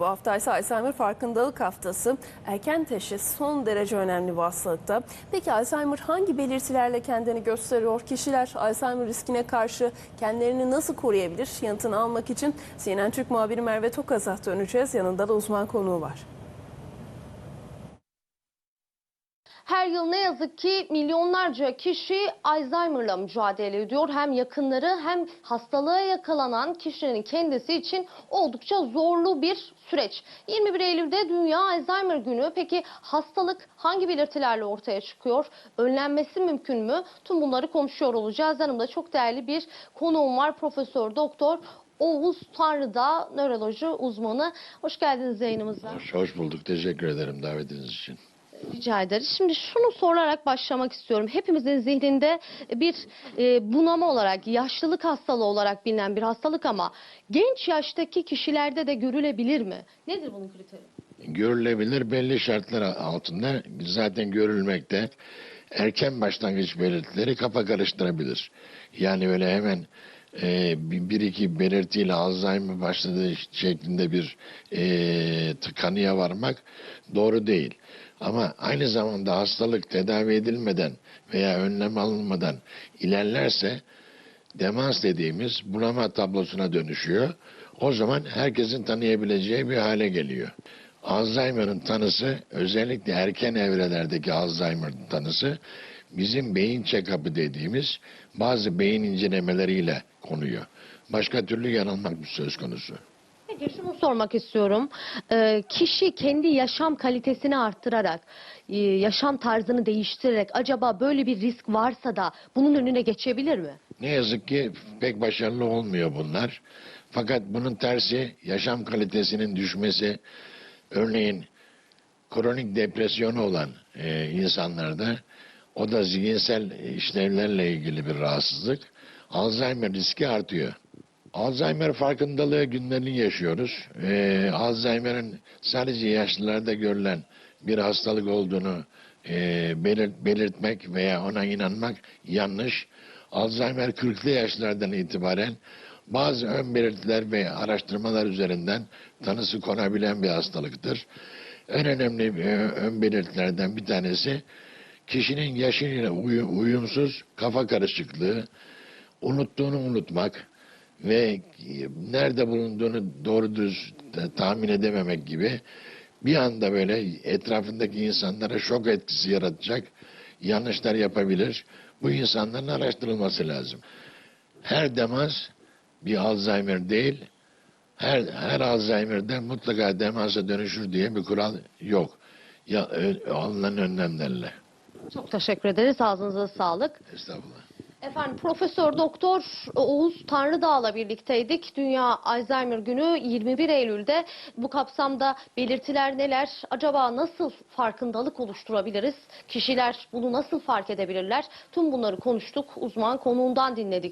Bu hafta ise Alzheimer farkındalık haftası. Erken teşhis son derece önemli bu hastalıkta. Peki Alzheimer hangi belirtilerle kendini gösteriyor? Kişiler Alzheimer riskine karşı kendilerini nasıl koruyabilir? Yanıtını almak için CNN Türk muhabiri Merve Tokaz'a döneceğiz. Yanında da uzman konuğu var. Her yıl ne yazık ki milyonlarca kişi Alzheimer'la mücadele ediyor. Hem yakınları hem hastalığa yakalanan kişinin kendisi için oldukça zorlu bir süreç. 21 Eylül'de Dünya Alzheimer Günü. Peki hastalık hangi belirtilerle ortaya çıkıyor? Önlenmesi mümkün mü? Tüm bunları konuşuyor olacağız. Yanımda çok değerli bir konuğum var. Profesör Doktor Oğuz Tanrıdağ, nöroloji uzmanı. Hoş geldiniz yayınımıza. Hoş, hoş bulduk. Teşekkür ederim davetiniz için. Rica ederiz. Şimdi şunu sorarak başlamak istiyorum. Hepimizin zihninde bir e, bunama olarak, yaşlılık hastalığı olarak bilinen bir hastalık ama genç yaştaki kişilerde de görülebilir mi? Nedir bunun kriteri? Görülebilir belli şartlar altında zaten görülmekte. Erken başlangıç belirtileri kafa karıştırabilir. Yani öyle hemen e, bir, iki belirtiyle Alzheimer başladığı şeklinde bir e, kanıya varmak doğru değil. Ama aynı zamanda hastalık tedavi edilmeden veya önlem alınmadan ilerlerse demans dediğimiz bunama tablosuna dönüşüyor. O zaman herkesin tanıyabileceği bir hale geliyor. Alzheimer'ın tanısı özellikle erken evrelerdeki Alzheimer'ın tanısı bizim beyin check-up'ı dediğimiz bazı beyin incelemeleriyle konuyor. Başka türlü yanılmak söz konusu. Peki şunu sormak istiyorum. Ee, kişi kendi yaşam kalitesini arttırarak, e, yaşam tarzını değiştirerek acaba böyle bir risk varsa da bunun önüne geçebilir mi? Ne yazık ki pek başarılı olmuyor bunlar. Fakat bunun tersi yaşam kalitesinin düşmesi, örneğin kronik depresyonu olan e, insanlarda o da zihinsel işlevlerle ilgili bir rahatsızlık. Alzheimer riski artıyor. Alzheimer farkındalığı günlerini yaşıyoruz. Ee, Alzheimer'ın sadece yaşlılarda görülen bir hastalık olduğunu e, belirt- belirtmek veya ona inanmak yanlış. Alzheimer 40'lı yaşlardan itibaren bazı ön belirtiler ve araştırmalar üzerinden tanısı konabilen bir hastalıktır. En önemli e, ön belirtilerden bir tanesi kişinin yaşıyla uyu- uyumsuz kafa karışıklığı, unuttuğunu unutmak ve nerede bulunduğunu doğru düz ta- tahmin edememek gibi bir anda böyle etrafındaki insanlara şok etkisi yaratacak yanlışlar yapabilir. Bu insanların araştırılması lazım. Her demans bir Alzheimer değil, her, her Alzheimer'de mutlaka demansa dönüşür diye bir kural yok. Ya, ö- alınan önlemlerle. Çok teşekkür ederiz. Ağzınıza sağlık. Estağfurullah. Efendim Profesör Doktor Oğuz Tanrıdağ'la birlikteydik. Dünya Alzheimer Günü 21 Eylül'de bu kapsamda belirtiler neler? Acaba nasıl farkındalık oluşturabiliriz? Kişiler bunu nasıl fark edebilirler? Tüm bunları konuştuk. Uzman konuğundan dinledik.